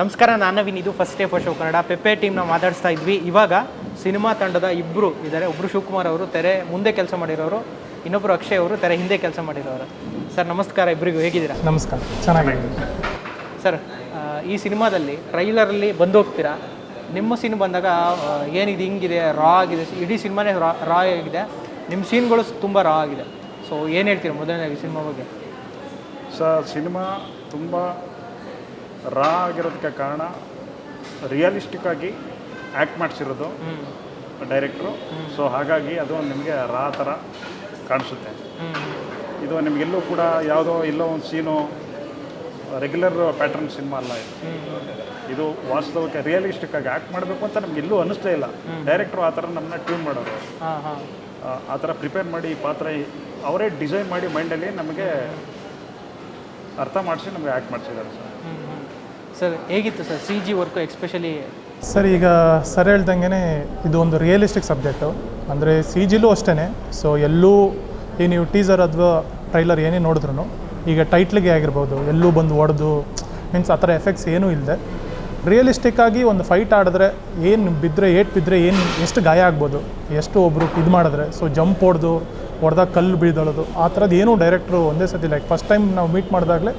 ನಮಸ್ಕಾರ ನಾನು ನವೀನ್. ಇದು first day first show Kannada. Pepe ಟೀಮ್ನ ಮಾತಾಡಿಸ್ತಾ ಇದ್ವಿ. ಇವಾಗ ಸಿನಿಮಾ ತಂಡದ ಇಬ್ಬರು ಇದ್ದಾರೆ ಒಬ್ಬರು ಶಿವಕುಮಾರ್ ಅವರು ತೆರೆ ಮುಂದೆ ಕೆಲಸ ಮಾಡಿರೋರು ಇನ್ನೊಬ್ಬರು ಅಕ್ಷಯ್ ಅವರು ತೆರೆ ಹಿಂದೆ ಕೆಲಸ ಮಾಡಿರೋರು. ಸರ್ ನಮಸ್ಕಾರ ಇಬ್ಬರಿಗೂ ಹೇಗಿದ್ದೀರಾ? ನಮಸ್ಕಾರ. ಚೆನ್ನಾಗಿದೆ ಸರ್ ಈ ಸಿನಿಮಾದಲ್ಲಿ ಟ್ರೈಲರಲ್ಲಿ ಬಂದು ಹೋಗ್ತೀರಾ ನಿಮ್ಮ ಸೀನ್ ಬಂದಾಗ ಏನಿದೆ ಹಿಂಗಿದೆ ರಾ ಆಗಿದೆ. ಇಡೀ ಸಿನಿಮಾನೇ ರಾ ರಾ ಆಗಿದೆ. ನಿಮ್ಮ ಸೀನ್ಗಳು ತುಂಬ ರಾ ಆಗಿದೆ. ಸೊ ಏನು ಹೇಳ್ತೀರಾ ಮೊದಲನೇದಾಗಿ ಸಿನಿಮಾ ಬಗ್ಗೆ? ಸರ್ ಸಿನಿಮಾ ತುಂಬ ರಾ ಆಗಿರೋದಕ್ಕೆ ಕಾರಣ ರಿಯಲಿಸ್ಟಿಕ್ ಆಗಿ ಆ್ಯಕ್ಟ್ ಮಾಡಿಸಿರೋದು ಡೈರೆಕ್ಟ್ರು ಸೊ ಹಾಗಾಗಿ ಅದು ನಿಮಗೆ ರಾ ಥರ ಕಾಣಿಸುತ್ತೆ. ಇದು ನಿಮಗೆಲ್ಲೂ ಕೂಡ ಯಾವುದೋ ಎಲ್ಲೋ ಒಂದು ಸೀನು ರೆಗ್ಯುಲರ್ ಪ್ಯಾಟರ್ನ್ ಸಿನಿಮಾ ಅಲ್ಲ ಇದು. ಇದು ವಾಸ್ತವಕ್ಕೆ ರಿಯಲಿಸ್ಟಿಕ್ ಆಗಿ ಆ್ಯಕ್ಟ್ ಮಾಡಬೇಕು ಅಂತ ನಮ್ಗೆ ಎಲ್ಲೂ ಅನ್ನಿಸ್ತಾ ಇಲ್ಲ. ಡೈರೆಕ್ಟ್ರು ಆ ಥರ ನಮ್ಮನ್ನ ಟ್ಯೂನ್ ಮಾಡೋರು. ಆ- ಆ ಥರ ಪ್ರಿಪೇರ್ ಮಾಡಿ ಈ ಪಾತ್ರ ಅವರೇ ಡಿಸೈನ್ ಮಾಡಿ ಮೈಂಡಲ್ಲಿ ನಮಗೆ ಅರ್ಥ ಮಾಡಿಸಿ ನಮಗೆ ಆ್ಯಕ್ಟ್ ಮಾಡಿಸಿದ್ದಾರೆ ಸರ್ ಸರ್, ಹೇಗಿತ್ತು sir C G work especially sir, ಈಗ ಸರ್ ಹೇಳ್ದಂಗೆ ಇದು ಒಂದು ರಿಯಲಿಸ್ಟಿಕ್ ಸಬ್ಜೆಕ್ಟು ಅಂದರೆ ಸಿ ಜಿಲೂ ಅಷ್ಟೇ ಸೊ ಎಲ್ಲೂ ಈ ನೀವು ಟೀಸರ್ ಅಥವಾ ಟ್ರೈಲರ್ ಏನೇ ನೋಡಿದ್ರು ಈಗ ಟೈಟ್ಲಿಗೆ ಆಗಿರ್ಬೋದು, ಎಲ್ಲೂ ಬಂದು ಹೊಡೆದು ಮೀನ್ಸ್ ಆ ಥರ ಎಫೆಕ್ಟ್ಸ್ ಏನೂ ಇಲ್ಲದೆ ರಿಯಲಿಸ್ಟಿಕ್ ಆಗಿ ಒಂದು ಫೈಟ್ ಆಡಿದ್ರೆ ಏನು ಬಿದ್ದರೆ ಏಟ್ ಬಿದ್ದರೆ ಏನು, ಎಷ್ಟು ಗಾಯ ಆಗ್ಬೋದು, ಎಷ್ಟು ಒಬ್ಬರು ಇದು ಮಾಡಿದ್ರೆ ಸೊ ಜಂಪ್ ಹೊಡೆದು, ಹೊಡೆದಾಗ ಕಲ್ಲು ಬೀಳ್ದೊಳೋದು, ಆ ಥರದ್ದು ಏನೂ ಡೈರೆಕ್ಟ್ರು ಒಂದೇ ಸತಿ ಲೈಕ್ ಫಸ್ಟ್ ಟೈಮ್ ನಾವು ಮೀಟ್ ಮಾಡಿದಾಗಲೇ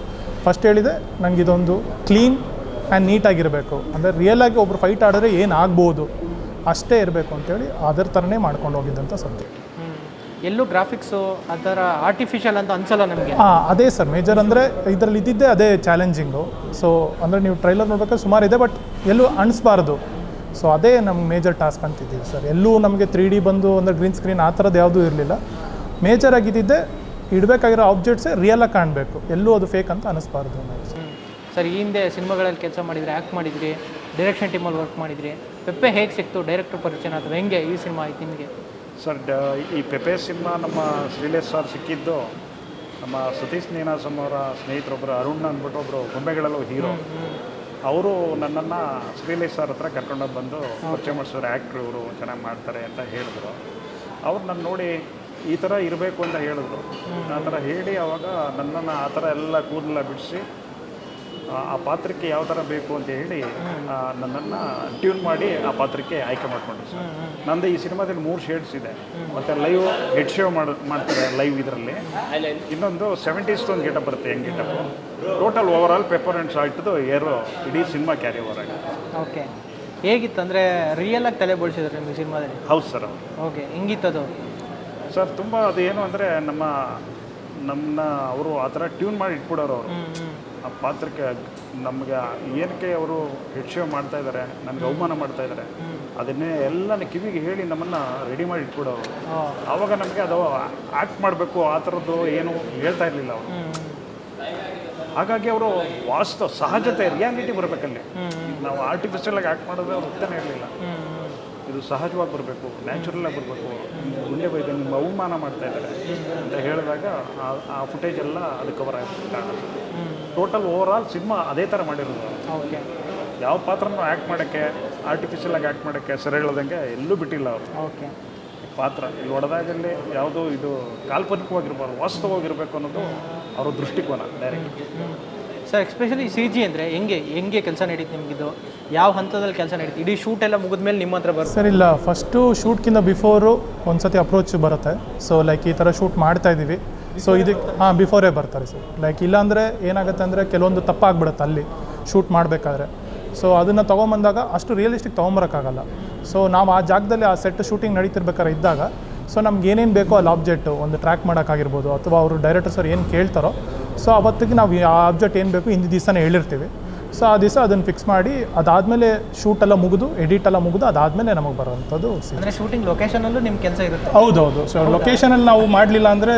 ಫಸ್ಟ್ ಹೇಳಿದೆ ನನಗಿದೊಂದು ಕ್ಲೀನ್ ಆ್ಯಂಡ್ ನೀಟಾಗಿರಬೇಕು ಅಂದರೆ ರಿಯಲಾಗಿ ಒಬ್ರು ಫೈಟ್ ಆಡಿದ್ರೆ ಏನು ಆಗ್ಬೋದು ಅಷ್ಟೇ ಇರಬೇಕು ಅಂತೇಳಿ ಅದರ ಥರನೇ ಮಾಡ್ಕೊಂಡು ಹೋಗಿದ್ದಂಥ ಸಬ್ಜೆಕ್ಟ್ ಎಲ್ಲೂ ಗ್ರಾಫಿಕ್ಸು ಆ ಥರ ಆರ್ಟಿಫಿಷಿಯಲ್ ಅಂತ ಅನ್ಸಲ್ಲ ನಮಗೆ? ಹಾಂ ಅದೇ ಸರ್ ಮೇಜರ್ ಅಂದರೆ ಇದರಲ್ಲಿ ಇದ್ದಿದ್ದೇ ಅದೇ ಚಾಲೆಂಜಿಂಗು ಸೊ ಅಂದರೆ ನೀವು ಟ್ರೈಲರ್ ನೋಡ್ಬೇಕಾದ್ರೆ ಸುಮಾರು ಇದೆ ಬಟ್ ಎಲ್ಲೂ ಅಣಿಸ್ಬಾರ್ದು ಸೊ ಅದೇ ನಮ್ಮ ಮೇಜರ್ ಟಾಸ್ಕ್ ಅಂತಿದ್ದೀವಿ ಸರ್ ಎಲ್ಲೂ ನಮಗೆ ತ್ರೀ ಡಿ ಬಂದು ಅಂದರೆ ಗ್ರೀನ್ ಸ್ಕ್ರೀನ್ ಆ ಥರದ್ದು ಯಾವುದೂ ಇರಲಿಲ್ಲ. ಮೇಜರ್ ಆಗಿದ್ದಿದ್ದೆ ಇಡಬೇಕಾಗಿರೋ ಆಬ್ಜೆಕ್ಟ್ಸೇ ರಿಯಲಾಗಿ ಕಾಣಬೇಕು. ಎಲ್ಲೂ ಅದು ಫೇಕ್ ಅಂತ ಅನಿಸ್ಬಾರ್ದು ಸರ್ ಈ ಹಿಂದೆ ಸಿನಿಮಾಗಳಲ್ಲಿ ಕೆಲಸ ಮಾಡಿದ್ರಿ ಆ್ಯಕ್ಟ್ ಮಾಡಿದ್ರಿ ಡೈರೆಕ್ಷನ್ ಟೀಮಲ್ಲಿ ವರ್ಕ್ ಮಾಡಿದ್ರಿ. ಪೆಪ್ಪೆ ಹೇಗೆ ಸಿಕ್ತು? ಡೈರೆಕ್ಟರ್ ಪರಿಚಯ ಅಥವಾ ಹೆಂಗೆ ಈ ಸಿನಿಮಾ ಆಯ್ತು ನಿಮಗೆ? ಸರ್ ಡ ಈ ಪೆಪೆ ಸಿನಿಮಾ ನಮ್ಮ ಶ್ರೀಲೇಶ್ ಸರ್ ಸಿಕ್ಕಿದ್ದು ನಮ್ಮ ಸತೀಶ್ ನೀನಾಸಮ್ ಅವರ ಸ್ನೇಹಿತರೊಬ್ಬರು ಅರುಣ್ ಅಂದ್ಬಿಟ್ಟು ಒಬ್ಬರು ಗೊಂಬೆಗಳಲ್ಲೂ ಹೀರೋ. ಅವರು ನನ್ನನ್ನು ಶ್ರೀಲೇಶ್ ಸರ್ ಹತ್ರ ಕರ್ಕೊಂಡೋಗಿ ಬಂದು ಪರಿಚಯ ಮಾಡಿಸೋರು ಆ್ಯಕ್ಟ್ರು ಇವರು ಚೆನ್ನಾಗಿ ಮಾಡ್ತಾರೆ ಅಂತ ಹೇಳಿದ್ರು. ಅವ್ರು ನನ್ನ ನೋಡಿ ಈ ಥರ ಇರಬೇಕು ಅಂತ ಹೇಳಿದ್ರು. ಆ ಥರ ಹೇಳಿ ಅವಾಗ ನನ್ನನ್ನು ಆ ಥರ ಎಲ್ಲ ಕೂದಲೆಲ್ಲ ಬಿಡಿಸಿ ಆ- ಪಾತ್ರಕ್ಕೆ ಯಾವ ಥರ ಬೇಕು ಅಂತ ಹೇಳಿ ನನ್ನನ್ನು ಟ್ಯೂನ್ ಮಾಡಿ ಆ ಪಾತ್ರಕ್ಕೆ ಆಯ್ಕೆ ಮಾಡಿಕೊಂಡೆ ಸರ್. ನಂದು ಈ ಸಿನಿಮಾದಲ್ಲಿ ಮೂರು ಶೇಡ್ಸ್ ಇದೆ. ಮತ್ತು ಲೈವ್ ಹೆಡ್ ಶೋ ಮಾಡ ಮಾಡ್ತಾರೆ ಲೈವ್ ಇದರಲ್ಲಿ. ಇನ್ನೊಂದು ಸೆವೆಂಟೀಸ್ ಒಂದು ಗೆಟಪ್ ಬರುತ್ತೆ ಹೆಂಗೆ getup total over all pepper and ಸಾಲ್ಟ್ದು ಏರೋ ಇಡೀ ಸಿನಿಮಾ ಕ್ಯಾರಿ ಓವರ್ ಓಕೆ ಹೇಗಿತ್ತು ಅಂದರೆ ರಿಯಲಾಗಿ ತಲೆ ಬೋಳಿಸಿದ್ರೆ ನಿಮಗೆ ಸಿನಿಮಾದಲ್ಲಿ? ಹೌದು ಸರ್ ಓಕೆ ಹೆಂಗಿತ್ತದು ಸರ್ ತುಂಬ ಅದು ಏನು ಅಂದರೆ ನಮ್ಮ ನಮ್ಮನ್ನ ಅವರು ಆ ಥರ ಟ್ಯೂನ್ ಮಾಡಿ ಇಟ್ಬಿಡೋರು ಅವರು. ಆ ಪಾತ್ರಕ್ಕೆ ನಮಗೆ ಏನಕ್ಕೆ ಅವರು ಹೆಚ್ಚು ಮಾಡ್ತಾ ಇದ್ದಾರೆ ನನಗೆ ಅವಮಾನ ಮಾಡ್ತಾ ಇದ್ದಾರೆ ಅದನ್ನೇ ಎಲ್ಲನ ಕಿವಿಗೆ ಹೇಳಿ ನಮ್ಮನ್ನು ರೆಡಿ ಮಾಡಿ ಇಟ್ಬಿಡೋರು. ಆವಾಗ ನಮಗೆ ಅದು ಆ್ಯಕ್ಟ್ ಮಾಡಬೇಕು ಆ ಥರದ್ದು ಏನು ಹೇಳ್ತಾ ಇರಲಿಲ್ಲ ಅವರು. ಹಾಗಾಗಿ ಅವರು ವಾಸ್ತವ ಸಹಜತೆ ರಿಯಾಲಿಟಿ ಬರಬೇಕಲ್ಲಿ. ನಾವು ಆರ್ಟಿಫಿಷಿಯಲ್ ಆಗಿ ಆ್ಯಕ್ಟ್ ಮಾಡೋದು ಅವ್ರು ಒಪ್ತಾನೆ ಇರಲಿಲ್ಲ. ಇದು ಸಹಜವಾಗಿ ಬರಬೇಕು ನ್ಯಾಚುರಲ್ ಆಗಿ ಬರಬೇಕು. ಗುಂಡೆ ಬೈದ ನಿಮ್ಮ ಅವಮಾನ ಮಾಡ್ತಾ ಇದ್ದಾರೆ ಅಂತ ಹೇಳಿದಾಗ ಆ- ಫುಟೇಜ್ ಎಲ್ಲ ಅದು ಕವರ್ ಆಗಬೇಕು ಟೋಟಲ್ ಓವರ್ ಆಲ್ ಸಿನಿಮಾ ಅದೇ ಥರ ಮಾಡಿರೋದು. ಓಕೆ. ಯಾವ ಪಾತ್ರನೂ ಆ್ಯಕ್ಟ್ ಮಾಡೋಕ್ಕೆ ಆರ್ಟಿಫಿಷಿಯಲ್ ಆಗಿ ಆ್ಯಕ್ಟ್ ಮಾಡೋಕ್ಕೆ ಸರಿ ಹೇಳ್ದಂಗೆ ಎಲ್ಲೂ ಬಿಟ್ಟಿಲ್ಲ ಅವರು. ಓಕೆ. ಪಾತ್ರ ಇಲ್ಲಿ ಒಡೆದಾಗಲ್ಲಿ ಯಾವುದೋ ಇದು ಕಾಲ್ಪನಿಕವಾಗಿರ್ಬಾರ್ದು ವಾಸ್ತವವಾಗಿರಬೇಕು ಅನ್ನೋದು ಅವರ ದೃಷ್ಟಿಕೋನ direct sir especially C G ಅಂದರೆ ಹೆಂಗೆ ಹೆಂಗೆ ಕೆಲಸ ನಡೀತು ನಿಮಗಿದು ಯಾವ ಹಂತದಲ್ಲಿ ಕೆಲಸ ನಡೀತು? ಇಡೀ ಶೂಟ್ ಎಲ್ಲ ಮುಗಿದ್ಮೇಲೆ ನಿಮ್ಮ ಹತ್ರ ಬರುತ್ತೆ. ಸರ್ ಇಲ್ಲ. ಫಸ್ಟು ಶೂಟ್ಕಿಂತ ಬಿಫೋರು ಒಂದು ಸತಿ ಅಪ್ರೋಚ್ ಬರುತ್ತೆ. ಸೊ ಲೈಕ್ ಈ ಥರ ಶೂಟ್ ಮಾಡ್ತಾ ಇದ್ದೀವಿ. ಸೊ ಇದಕ್ಕೆ ಹಾಂ ಬಿಫೋರೇ ಬರ್ತಾರೆ ಸರ್ ಲೈಕ್ ಇಲ್ಲಾಂದರೆ ಏನಾಗುತ್ತೆ ಅಂದರೆ ಕೆಲವೊಂದು ತಪ್ಪಾಗ್ಬಿಡುತ್ತೆ ಅಲ್ಲಿ ಶೂಟ್ ಮಾಡಬೇಕಾದ್ರೆ. ಸೊ ಅದನ್ನು ತೊಗೊಂಬಂದಾಗ ಅಷ್ಟು ರಿಯಲಿಸ್ಟಿಕ್ ತೊಗೊಂಬರೋಕ್ಕಾಗಲ್ಲ. ಸೊ ನಾವು ಆ ಜಾಗದಲ್ಲಿ ಆ ಸೆಟ್ ಶೂಟಿಂಗ್ ನಡೀತಿರ್ಬೇಕಾದ್ರೆ ಇದ್ದಾಗ ಸೊ ನಮ್ಗೆ ಏನೇನು ಬೇಕೋ ಅಲ್ಲಿ ಆಬ್ಜೆಕ್ಟು ಒಂದು ಟ್ರ್ಯಾಕ್ ಮಾಡೋಕ್ಕಾಗಿರ್ಬೋದು ಅಥವಾ ಅವರು ಡೈರೆಕ್ಟರ್ ಸರ್ ಏನು ಕೇಳ್ತಾರೋ ಸೊ ಅವತ್ತಿಗೆ ನಾವು ಆ ಆಬ್ಜೆಕ್ಟ್ ಏನು ಬೇಕು ಹಿಂದಿನ ದಿವಸನೇ ಹೇಳಿರ್ತೀವಿ. ಸೊ ಆ ದಿವಸ ಅದನ್ನು ಫಿಕ್ಸ್ ಮಾಡಿ ಅದಾದಮೇಲೆ ಶೂಟೆಲ್ಲ ಮುಗಿದು ಎಡಿಟ್ ಎಲ್ಲ ಮುಗಿದು ಅದಾದಮೇಲೆ ನಮಗೆ ಬರುವಂಥದ್ದು ಅಂದರೆ ಶೂಟಿಂಗ್ ಲೊಕೇಶನಲ್ಲೂ ನಿಮ್ಮ ಕೆಲಸ ಇರುತ್ತೆ. ಹೌದೌದು. ಸೊ ಲೊಕೇಶನಲ್ಲಿ ನಾವು ಮಾಡಲಿಲ್ಲ ಅಂದರೆ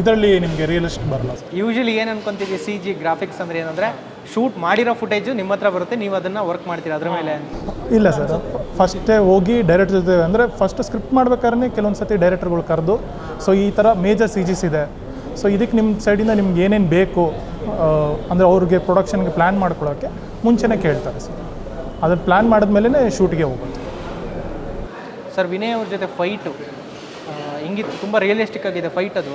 ಇದರಲ್ಲಿ ನಿಮಗೆ ರಿಯಲಿಸ್ಟ್ ಬರಲ್ಲ. ಯೂಶಲಿ ಏನು ಅನ್ಕೊಂತೀವಿ ಸಿ ಜಿ ಗ್ರಾಫಿಕ್ಸ್ ಅಂದರೆ ಏನಂದರೆ ಶೂಟ್ ಮಾಡಿರೋ ಫುಟೇಜು ನಿಮ್ಮ ಹತ್ರ ಬರುತ್ತೆ ನೀವು ಅದನ್ನು ವರ್ಕ್ ಮಾಡ್ತೀರಾ ಅದ್ರ ಮೇಲೆ? ಇಲ್ಲ ಸರ್. ಫಸ್ಟೇ ಹೋಗಿ ಡೈರೆಕ್ಟರ್ ಜೊತೆ ಅಂದರೆ ಫಸ್ಟ್ ಸ್ಕ್ರಿಪ್ಟ್ ಮಾಡ್ಬೇಕಾದ್ರೆ ಕೆಲವೊಂದು ಸತಿ ಡೈರೆಕ್ಟರ್ಗಳು ಕರೆದು ಸೊ ಈ ಥರ ಮೇಜರ್ ಸಿ ಜಿಸ್ ಇದೆ. ಸೊ ಇದಕ್ಕೆ ನಿಮ್ಮ ಸೈಡಿಂದ ನಿಮ್ಗೆ ಏನೇನು ಬೇಕು ಅಂದರೆ ಅವ್ರಿಗೆ ಪ್ರೊಡಕ್ಷನ್ಗೆ ಪ್ಲ್ಯಾನ್ ಮಾಡ್ಕೊಳ್ಳೋಕ್ಕೆ ಮುಂಚೆನೇ ಕೇಳ್ತಾರೆ ಸರ್. ಅದನ್ನು ಪ್ಲ್ಯಾನ್ ಮಾಡಿದ್ಮೇಲೆ ಶೂಟ್ಗೆ ಹೋಗುತ್ತೆ. ಸರ್, ವಿನಯ್ ಅವ್ರ ಜೊತೆ ಫೈಟು ಹಿಂಗಿತ್ತು ತುಂಬ ರಿಯಲಿಸ್ಟಿಕ್ ಆಗಿದೆ ಫೈಟ್ ಅದು.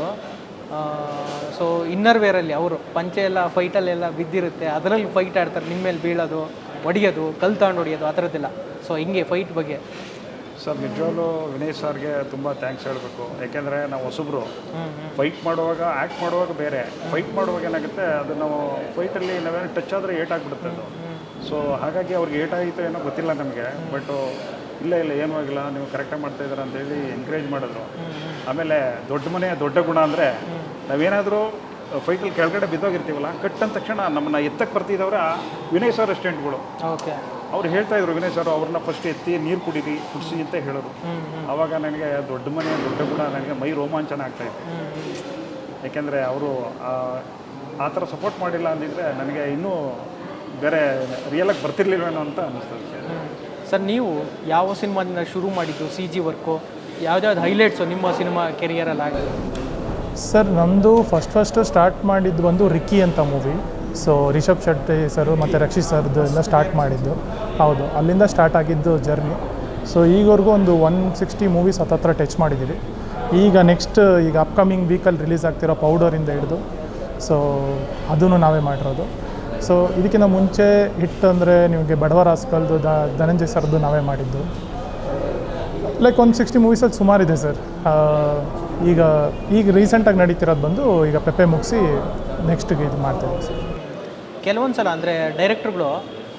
ಸೊ ಇನ್ನರ್ ವೇರಲ್ಲಿ ಅವರು, ಪಂಚೆ ಎಲ್ಲ ಫೈಟಲ್ಲೆಲ್ಲ ಬಿದ್ದಿರುತ್ತೆ. ಅದರಲ್ಲಿ ಫೈಟ್ ಆಡ್ತಾರೆ ನಿಮ್ಮ ಮೇಲೆ ಬೀಳೋದು ಹೊಡಿಯೋದು ಕಲ್ ತಗೊಂಡು ಹೊಡಿಯೋದು, ಆ ಥರದ್ದೆಲ್ಲ. ಸೊ ಹಿಂಗೆ ಫೈಟ್ ಬಗ್ಗೆ. ಸರ್ ನಿಜವಾಗ್ಲೂ ವಿನಯ್ ಸರ್ಗೆ ತುಂಬ ಥ್ಯಾಂಕ್ಸ್ ಹೇಳಬೇಕು. ಯಾಕೆಂದರೆ ನಾವು ಹೊಸಬ್ರು. ಫೈಟ್ ಮಾಡುವಾಗ ಆ್ಯಕ್ಟ್ ಮಾಡುವಾಗ ಬೇರೆ. ಫೈಟ್ ಮಾಡುವಾಗ ಏನಾಗುತ್ತೆ ಅದು ನಾವು ಫೈಟಲ್ಲಿ ನಾವೇನು ಟಚ್ ಆದರೆ ಏಟ್ ಆಗಿಬಿಡುತ್ತೆ ಅದು. ಸೊ ಹಾಗಾಗಿ ಅವ್ರಿಗೆ ಏಟ್ ಆಗಿತ್ತು ಏನೋ ಗೊತ್ತಿಲ್ಲ ನಮಗೆ. ಬಟ್ ಇಲ್ಲ ಇಲ್ಲ ಏನೂ ಆಗಿಲ್ಲ ನೀವು ಕರೆಕ್ಟಾಗಿ ಮಾಡ್ತಾ ಇದ್ದೀರಾ ಅಂತೇಳಿ ಎಂಕರೇಜ್ ಮಾಡಿದ್ರು. ಆಮೇಲೆ ದೊಡ್ಡ ಮನೆಯ ದೊಡ್ಡ ಗುಣ ಅಂದರೆ ನಾವೇನಾದರೂ ಫೈಟಲ್ಲಿ ಕೆಳಗಡೆ ಬಿದ್ದೋಗಿರ್ತೀವಲ್ಲ ಕಟ್ ಅಂದ ತಕ್ಷಣ ನಮ್ಮನ್ನ ಎತ್ತಕ್ಕೆ ಬರ್ತಿದ್ದವ್ರ ವಿನಯ್ ಸರ್ ರೆಸ್ಟೋರೆಂಟ್ಗಳು ಓಕೆ. ಅವ್ರು ಹೇಳ್ತಾ ಇದ್ರು ವಿನಯ್ ಸರ್ ಅವ್ರನ್ನ ಫಸ್ಟ್ ಎತ್ತಿ ನೀರು ಕುಡೀರಿ ಕುಡಿಸಿ ಅಂತ ಹೇಳೋರು. ಅವಾಗ ನನಗೆ ದೊಡ್ಡ ಮನೆ ದೊಡ್ಡ ಕೂಡ ನನಗೆ ಮೈ ರೋಮಾಂಚನ ಆಗ್ತಾಯಿತ್ತು ಯಾಕೆಂದರೆ ಅವರು ಆ ಥರ ಸಪೋರ್ಟ್ ಮಾಡಿಲ್ಲ ಅಂದಿದ್ರೆ ನನಗೆ ಇನ್ನೂ ಬೇರೆ ರಿಯಲಾಗಿ ಬರ್ತಿರ್ಲಿಲ್ವೇನೋ ಅಂತ ಅನ್ನಿಸ್ತದೆ ಸರ್ ನೀವು ಯಾವ ಸಿನಿಮಾದಿಂದ ಶುರು ಮಾಡಿದ್ದು ಸಿ ಜಿ ವರ್ಕು ಯಾವ್ದಾವ್ದು ಹೈಲೈಟ್ಸು ನಿಮ್ಮ ಸಿನಿಮಾ ಕೆರಿಯರಲ್ಲಿ ಆಗಿದೆ ಸರ್ ನಮ್ಮದು ಫಸ್ಟ್ ಫಸ್ಟು ಸ್ಟಾರ್ಟ್ ಮಾಡಿದ್ದು ಬಂದು ರಿಕ್ಕಿ ಅಂತ movie so Rishab Shetty sir ಮತ್ತು ರಕ್ಷಿತ್ ಸರ್ದು ಎಲ್ಲ ಸ್ಟಾರ್ಟ್ ಮಾಡಿದ್ದು. ಹೌದು, ಅಲ್ಲಿಂದ ಸ್ಟಾರ್ಟ್ ಆಗಿದ್ದು ಜರ್ನಿ ಸೊ ಈಗವರೆಗೂ ಒಂದು ಒನ್ ಸಿಕ್ಸ್ಟಿ ಮೂವೀಸ್ ಹತ್ತತ್ರ ಟಚ್ ಮಾಡಿದ್ದೀವಿ. ಈಗ ನೆಕ್ಸ್ಟ್ ಈಗ ಅಪ್ಕಮಿಂಗ್ ವೀಕಲ್ಲಿ ರಿಲೀಸ್ ಆಗ್ತಿರೋ ಪೌಡರಿಂದ ಹಿಡಿದು. ಸೊ ಅದನ್ನು ನಾವೇ ಮಾಡಿರೋದು. ಸೊ ಇದಕ್ಕಿಂತ ಮುಂಚೆ ಹಿಟ್ ಅಂದರೆ ನಿಮಗೆ ಬಡವರ ಹಾಸ್ಕಲ್ದು ದ, ಧನಂಜಯ್ ಸರ್ದು ನಾವೇ ಮಾಡಿದ್ದು. ಲೈಕ್ ಒಂದು ಸಿಕ್ಸ್ಟಿ ಮೂವೀಸಲ್ಲಿ ಸುಮಾರಿದೆ ಸರ್ ಈಗ ಈಗ ರೀಸೆಂಟಾಗಿ ನಡೀತಿರೋದು ಬಂದು ಈಗ ಪೆಪ್ಪೆ ಮುಗಿಸಿ ನೆಕ್ಸ್ಟ್ಗೆ ಇದು ಮಾಡ್ತಿದ್ದೀವಿ ಸರ್ ಕೆಲವೊಂದು ಸಲ ಅಂದರೆ ಡೈರೆಕ್ಟ್ರುಗಳು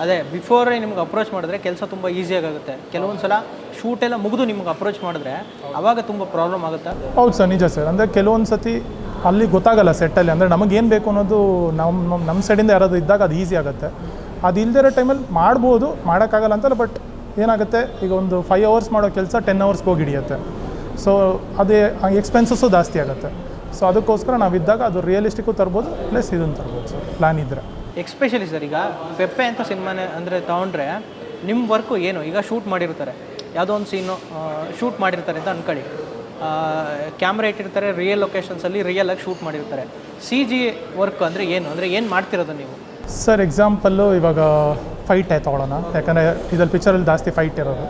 ಅದೇ ಬಿಫೋರ್ ನಿಮ್ಗೆ ಅಪ್ರೋಚ್ ಮಾಡಿದ್ರೆ ಕೆಲಸ ತುಂಬ ಈಸಿಯಾಗುತ್ತೆ ಕೆಲವೊಂದು ಸಲ ಶೂಟ್ ಎಲ್ಲ ಮುಗಿದು ನಿಮ್ಗೆ ಅಪ್ರೋಚ್ ಮಾಡಿದ್ರೆ ಅವಾಗ ತುಂಬ ಪ್ರಾಬ್ಲಮ್ ಆಗುತ್ತೆ? ಹೌದು ಸರ್ ನಿಜ ಸರ್ ಅಂದರೆ ಕೆಲವೊಂದು ಸತಿ ಅಲ್ಲಿ ಗೊತ್ತಾಗಲ್ಲ ಸೆಟ್ಟಲ್ಲಿ ಅಂದರೆ ನಮಗೇನು ಬೇಕು ಅನ್ನೋದು ನಮ್ಮ ನಮ್ಮ ಸೈಡಿಂದ ಯಾರಾದರೂ ಇದ್ದಾಗ ಅದು ಈಸಿ ಆಗುತ್ತೆ. ಅದು ಇಲ್ದಿರೋ ಟೈಮಲ್ಲಿ ಮಾಡ್ಬೋದು ಮಾಡೋಕ್ಕಾಗಲ್ಲ ಅಂತಲ್ಲ ಬಟ್ ಏನಾಗುತ್ತೆ? ಈಗ ಒಂದು ಫೈವ್ ಅವರ್ಸ್ ಮಾಡೋ ಕೆಲಸ ಟೆನ್ ಅವರ್ಸ್ಗೆ ಹೋಗಿ ಹಿಡಿಯುತ್ತೆ. ಸೊ ಅದೇ ಎಕ್ಸ್ಪೆನ್ಸಸ್ಸು ಜಾಸ್ತಿ ಆಗುತ್ತೆ. ಸೊ ಅದಕ್ಕೋಸ್ಕರ ನಾವಿದ್ದಾಗ ಅದು ರಿಯಲಿಸ್ಟಿಕ್ಕು ತರ್ಬೋದು ಪ್ಲಸ್ ಇದನ್ನು ತರ್ಬೋದು ಸರ್ ಪ್ಲ್ಯಾನ್ ಇದ್ದರೆ ಎಕ್ಸ್ಪೆಷಲಿ ಸರ್ ಈಗ ಪೆಪ್ಪೆ ಅಂತ ಸಿನಿಮಾನೇ ಅಂದರೆ ತೊಗೊಂಡ್ರೆ ನಿಮ್ಮ ವರ್ಕು ಏನು? ಈಗ ಶೂಟ್ ಮಾಡಿರ್ತಾರೆ. ಯಾವುದೋ ಒಂದು ಸೀನು ಶೂಟ್ ಮಾಡಿರ್ತಾರೆ ಅಂತ ಅನ್ಕೊಳ್ಳಿ. ಕ್ಯಾಮ್ರಾ ಇಟ್ಟಿರ್ತಾರೆ ರಿಯಲ್ ಲೊಕೇಶನ್ಸಲ್ಲಿ ರಿಯಲ್ ಆಗಿ ಶೂಟ್ ಮಾಡಿರ್ತಾರೆ. ಸಿ ಜಿ ವರ್ಕ್ ಅಂದರೆ ಏನು? ಅಂದರೆ ಏನು ಮಾಡ್ತಿರೋದು ನೀವು? ಸರ್ ಎಕ್ಸಾಂಪಲ್ಲು ಇವಾಗ ಫೈಟೇ ತೊಗೊಳ್ಳೋಣ ಯಾಕಂದರೆ ಇದ್ರಲ್ಲಿ ಪಿಕ್ಚರಲ್ಲಿ ಜಾಸ್ತಿ ಫೈಟ್ ಇರೋದು.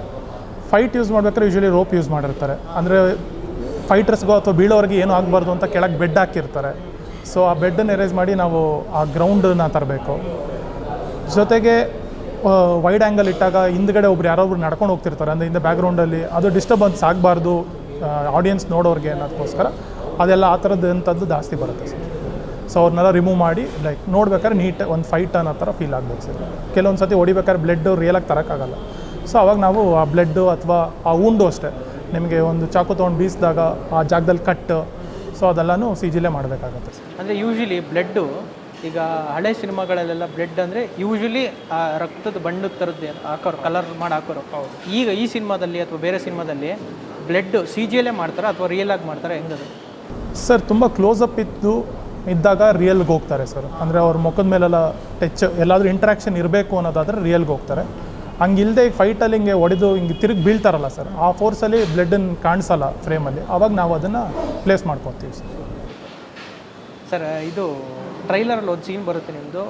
ಫೈಟ್ ಯೂಸ್ ಮಾಡ್ಬೇಕಾದ್ರೆ ಯೂಶ್ವಲಿ ರೋಪ್ ಯೂಸ್ ಮಾಡಿರ್ತಾರೆ. ಅಂದರೆ ಫೈಟರ್ಸ್ಗೋ ಅಥವಾ ಬೀಳೋರಿಗೆ ಏನೂ ಆಗಬಾರ್ದು ಅಂತ ಕೆಳಗೆ ಬೆಡ್ ಹಾಕಿರ್ತಾರೆ. ಸೊ ಆ ಬೆಡ್ಡನ್ನು ಎರೇಸ್ ಮಾಡಿ ನಾವು ಆ ಗ್ರೌಂಡನ್ನು ತರಬೇಕು. ಜೊತೆಗೆ ವೈಡ್ ಆ್ಯಂಗಲ್ ಇಟ್ಟಾಗ ಹಿಂದ್ಗಡೆ ಒಬ್ರು ಯಾರೊಬ್ರು ನಡ್ಕೊಂಡು ಹೋಗ್ತಿರ್ತಾರೆ. ಅಂದರೆ ಹಿಂದೆ ಬ್ಯಾಕ್ಗ್ರೌಂಡಲ್ಲಿ ಅದು ಡಿಸ್ಟರ್ಬೆನ್ಸ್ ಆಗಬಾರ್ದು ಆಡಿಯನ್ಸ್ ನೋಡೋರಿಗೆ ಅನ್ನೋದಕ್ಕೋಸ್ಕರ ಅದೆಲ್ಲ ಆ ಥರದ್ದು ಅಂಥದ್ದು ಜಾಸ್ತಿ ಬರುತ್ತೆ ಸರ್. ಸೊ ಅವ್ರನ್ನೆಲ್ಲ ರಿಮೂವ್ ಮಾಡಿ ಲೈಕ್ ನೋಡ್ಬೇಕಾದ್ರೆ ನೀಟ್ ಒಂದು ಫೈಟ್ ಆ ಥರ ಫೀಲ್ ಆಗ್ಬೇಕು ಸರ್ ಕೆಲವೊಂದು ಸತಿ ಹೊಡಿಬೇಕಾದ್ರೆ ಬ್ಲಡ್ಡು ರಿಯಲಾಗಿ ತರೋಕ್ಕಾಗಲ್ಲ ಸೊ ಅವಾಗ ನಾವು ಆ ಬ್ಲಡ್ಡು ಅಥವಾ ಆ ಉಂಡು ಅಷ್ಟೇ ನಿಮಗೆ ಒಂದು ಚಾಕು ತೊಗೊಂಡು ಬೀಸಿದಾಗ ಆ ಜಾಗದಲ್ಲಿ ಕಟ್ ಸೊ ಅದೆಲ್ಲನೂ ಸಿ ಜಿಲೇ ಮಾಡಬೇಕಾಗತ್ತೆ ಸರ್ ಅಂದರೆ ಯೂಶ್ವಲಿ ಬ್ಲಡ್ಡು ಈಗ ಹಳೆ ಸಿನಿಮಾಗಳಲ್ಲೆಲ್ಲ ಬ್ಲಡ್ ಅಂದರೆ ಯೂಶ್ವಲಿ ಆ ರಕ್ತದ ಬಣ್ಣದ ಥರದ್ದು ಹಾಕೋರು ಕಲರ್ ಮಾಡಿ ಹಾಕೋರು. ಈಗ ಈ ಸಿನಿಮಾದಲ್ಲಿ ಅಥವಾ ಬೇರೆ ಸಿನಿಮಾದಲ್ಲಿ ಬ್ಲಡ್ ಸಿ ಜಿಯಲ್ಲೇ ಮಾಡ್ತಾರಾ ಅಥವಾ ರಿಯಲ್ ಆಗಿ ಮಾಡ್ತಾರಾ ಹೆಂಗದು? ಸರ್ ತುಂಬ ಕ್ಲೋಸಪ್ ಇದ್ದು ಇದ್ದಾಗ ರಿಯಲ್ಗೆ ಹೋಗ್ತಾರೆ ಸರ್ ಅಂದರೆ ಅವ್ರ ಮುಖದ ಮೇಲೆಲ್ಲ ಟಚ್ ಎಲ್ಲಾದರೂ ಇಂಟ್ರಾಕ್ಷನ್ ಇರಬೇಕು ಅನ್ನೋದಾದರೆ ರಿಯಲ್ಗೆ ಹೋಗ್ತಾರೆ. ಹಂಗಿಲ್ಲದೆ ಈಗ ಫೈಟಲ್ಲಿ ಹಿಂಗೆ ಒಡೆದು ಹಿಂಗೆ ತಿರುಗಿ ಬೀಳ್ತಾರಲ್ಲ ಸರ್ ಆ ಫೋರ್ಸಲ್ಲಿ ಬ್ಲಡ್ಡನ್ನು ಕಾಣಿಸಲ್ಲ ಫ್ರೇಮಲ್ಲಿ ಆವಾಗ ನಾವು ಅದನ್ನು ಪ್ಲೇಸ್ ಮಾಡ್ಕೊತೀವಿ ಸರ್ ಸರ್ ಇದು ಟ್ರೈಲರಲ್ಲಿ ಒಂದು ಸೀನ್ ಬರುತ್ತೆ ನಿಮ್ಮದು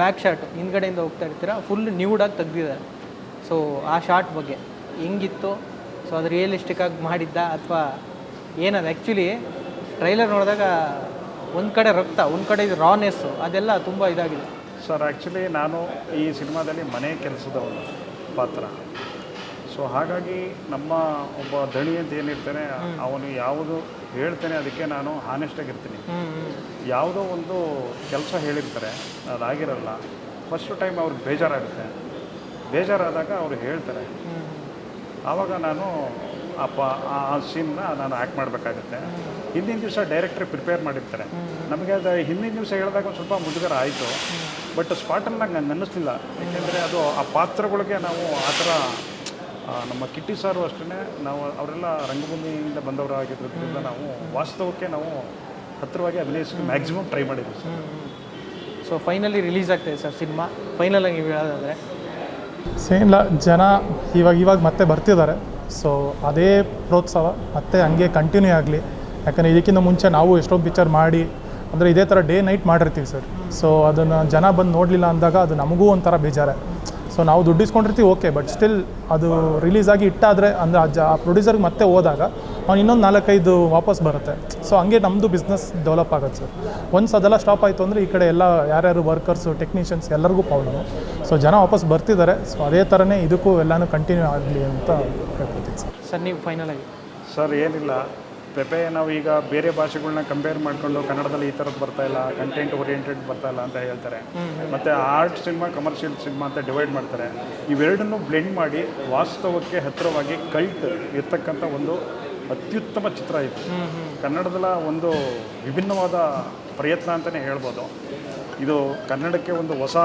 ಬ್ಯಾಕ್ ಶಾಟ್ ಹಿಂದ್ಗಡೆಯಿಂದ ಹೋಗ್ತಾ ಇರ್ತೀರಾ? ಫುಲ್ ನ್ಯೂಡಾಗಿ ತೆಗ್ದಿದ್ದಾರೆ. ಸೊ ಆ ಶಾಟ್ ಬಗ್ಗೆ ಹೆಂಗಿತ್ತು? ಸೊ ಅದು ರಿಯಲಿಸ್ಟಿಕ್ ಆಗಿ ಮಾಡಿದ್ದ? ಅಥವಾ ಏನದು? ಆ್ಯಕ್ಚುಲಿ ಟ್ರೈಲರ್ ನೋಡಿದಾಗ ಒಂದು ಕಡೆ ರಕ್ತ ಒಂದು ಕಡೆ ಇದು ರಾನೆಸ್ಸು ಅದೆಲ್ಲ ತುಂಬ ಇದಾಗಿದೆ. ಸರ್ ಆ್ಯಕ್ಚುಲಿ ನಾನು ಈ ಸಿನಿಮಾದಲ್ಲಿ ಮನೆ ಕೆಲಸದವನು ಪಾತ್ರ. ಸೊ ಹಾಗಾಗಿ ನಮ್ಮ ಒಬ್ಬ ದಣಿ ಅಂತ ಏನಿರ್ತಾನೆ ಅವನು ಯಾವುದು ಹೇಳ್ತಾನೆ ಅದಕ್ಕೆ ನಾನು ಹಾನೆಸ್ಟಾಗಿರ್ತೀನಿ ಆಗಿರ್ತೀನಿ ಯಾವುದೋ ಒಂದು ಕೆಲಸ ಹೇಳಿರ್ತಾರೆ ಅದಾಗಿರಲ್ಲ ಫಸ್ಟ್ ಟೈಮ್ ಅವ್ರಿಗೆ ಬೇಜಾರಾಗುತ್ತೆ. ಬೇಜಾರಾದಾಗ ಅವರು ಹೇಳ್ತಾರೆ. ಆವಾಗ ನಾನು ಅಪ್ಪ ಆ ಸೀನ್ನ ನಾನು ಆ್ಯಕ್ಟ್ ಮಾಡಬೇಕಾಗುತ್ತೆ. ಹಿಂದಿನ ದಿವಸ ಡೈರೆಕ್ಟ್ರ್ ಪ್ರಿಪೇರ್ ಮಾಡಿರ್ತಾರೆ. ನಮಗೆ ಅದು ಹಿಂದಿನ ದಿವಸ ಹೇಳಿದಾಗ ಒಂದು ಸ್ವಲ್ಪ ಮುಜುಗರ ಆಯಿತು. ಬಟ್ ಸ್ಪಾಟಲ್ಲಿ ನಂಗೆ ಹಂಗೆ ಅನ್ನಿಸ್ಲಿಲ್ಲ. ಯಾಕೆಂದರೆ ಅದು ಆ ಪಾತ್ರಗಳಿಗೆ ನಾವು ಆ ಥರ ನಮ್ಮ ಕಿಟ್ಟಿ ಸಾರು ಅಷ್ಟೇ ನಾವು ಅವರೆಲ್ಲ ರಂಗಭೂಮಿಯಿಂದ ಬಂದವರಾಗಿರೋದ್ರಿಂದ ನಾವು ವಾಸ್ತವಕ್ಕೆ ನಾವು ಹತ್ತಿರವಾಗಿ ಅಭಿನಯಿಸಿ ಮ್ಯಾಕ್ಸಿಮಮ್ ಟ್ರೈ ಮಾಡಿದ್ವಿ ಸರ್. ಸೊ ಫೈನಲಿ ರಿಲೀಸ್ ಆಗ್ತಾಯಿದೆ ಸರ್ ಸಿನಿಮಾ. ಫೈನಲ್ ಆಗಿ ನೀವು ಹೇಳೋದಾದರೆ ಸೇಮ್ ಜನ ಇವಾಗ ಇವಾಗ ಮತ್ತೆ ಬರ್ತಿದ್ದಾರೆ. ಸೊ ಅದೇ ಪ್ರೋತ್ಸಾಹ ಮತ್ತೆ ಹಂಗೆ ಕಂಟಿನ್ಯೂ ಆಗಲಿ. ಯಾಕಂದರೆ ಇದಕ್ಕಿಂತ ಮುಂಚೆ ನಾವು ಎಷ್ಟೋ ಪಿಕ್ಚರ್ ಮಾಡಿ, ಅಂದರೆ ಇದೇ ಥರ ಡೇ ನೈಟ್ ಮಾಡಿರ್ತೀವಿ ಸರ್ ಸೊ ಅದನ್ನು ಜನ ಬಂದು ನೋಡಲಿಲ್ಲ ಅಂದಾಗ ಅದು ನಮಗೂ ಒಂಥರ ಬೇಜಾರೆ. ಸೊ ನಾವು ದುಡ್ಡು ಇಸ್ಕೊಂಡಿರ್ತೀವಿ ಓಕೆ ಬಟ್ ಸ್ಟಿಲ್ ಅದು ರಿಲೀಸ್ ಆಗಿ ಇಟ್ಟಾದರೆ ಅಂದರೆ ಆ ಜ ಆ ಪ್ರೊಡ್ಯೂಸರ್ಗೆ ಮತ್ತೆ ಹೋದಾಗ ಅವ್ನು ಇನ್ನೊಂದು ನಾಲ್ಕೈದು ವಾಪಸ್ ಬರುತ್ತೆ. ಸೊ ಹಂಗೆ ನಮ್ಮದು ಬಿಸ್ನೆಸ್ ಡೆವಲಪ್ ಆಗುತ್ತೆ ಸರ್ ಒಂದು ಅದೆಲ್ಲ ಸ್ಟಾಪ್ ಆಯಿತು ಅಂದರೆ ಈ ಕಡೆ ಎಲ್ಲ ಯಾರ್ಯಾರು ವರ್ಕರ್ಸು ಟೆಕ್ನಿಷಿಯನ್ಸ್ ಎಲ್ಲರಿಗೂ ಪ್ರಾಬ್ಲಮ್ ಸೊ ಜನ ವಾಪಸ್ ಬರ್ತಿದ್ದಾರೆ. ಸೊ ಅದೇ ಥರನೇ ಇದಕ್ಕೂ ಎಲ್ಲನೂ ಕಂಟಿನ್ಯೂ ಆಗಲಿ ಅಂತ ಕೇಳ್ಕೊತೀನಿ ಸರ್ ಸರ್ ನೀವು ಫೈನಲ್ ಆಗಿ. ಸರ್ ಏನಿಲ್ಲ. ಪೆಪೆ ನಾವು ಈಗ ಬೇರೆ ಭಾಷೆಗಳನ್ನ ಕಂಪೇರ್ ಮಾಡಿಕೊಂಡು ಕನ್ನಡದಲ್ಲಿ ಈ ಥರದ್ದು ಬರ್ತಾ ಇಲ್ಲ ಕಂಟೆಂಟ್ ಓರಿಯೆಂಟೆಡ್ ಬರ್ತಾ ಇಲ್ಲ ಅಂತ ಹೇಳ್ತಾರೆ. ಮತ್ತು ಆರ್ಟ್ ಸಿನಿಮಾ ಕಮರ್ಷಿಯಲ್ ಸಿನಿಮಾ ಅಂತ ಡಿವೈಡ್ ಮಾಡ್ತಾರೆ. ಇವೆರಡನ್ನೂ ಬ್ಲೆಂಡ್ ಮಾಡಿ ವಾಸ್ತವಕ್ಕೆ ಹತ್ತಿರವಾಗಿ ಕಲ್ಟ್ ಇರ್ತಕ್ಕಂಥ ಒಂದು ಅತ್ಯುತ್ತಮ ಚಿತ್ರ ಇದು. ಕನ್ನಡದಲ್ಲ ಒಂದು ವಿಭಿನ್ನವಾದ ಪ್ರಯತ್ನ ಅಂತಲೇ ಹೇಳ್ಬೋದು. ಇದು ಕನ್ನಡಕ್ಕೆ ಒಂದು ಹೊಸ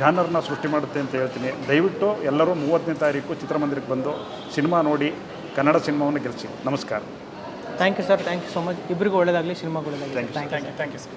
ಜಾನರ್ನ ಸೃಷ್ಟಿ ಮಾಡುತ್ತೆ ಅಂತ ಹೇಳ್ತೀನಿ. ದಯವಿಟ್ಟು ಎಲ್ಲರೂ ಮೂವತ್ತನೇ ತಾರೀಕು ಚಿತ್ರಮಂದಿರಕ್ಕೆ ಬಂದು ಸಿನಿಮಾ ನೋಡಿ ಕನ್ನಡ ಸಿನಿಮಾವನ್ನು ಗೆಲ್ಲಿಸಿ ನಮಸ್ಕಾರ. Thank you sir thank you so much ಇಬ್ಬರಿಗೂ ಒಳ್ಳೇದಾಗಲಿ ಸಿನಿಮಾಗಳು ಒಳ್ಳೇದಾಗಲಿ. Thank thank you thank you sir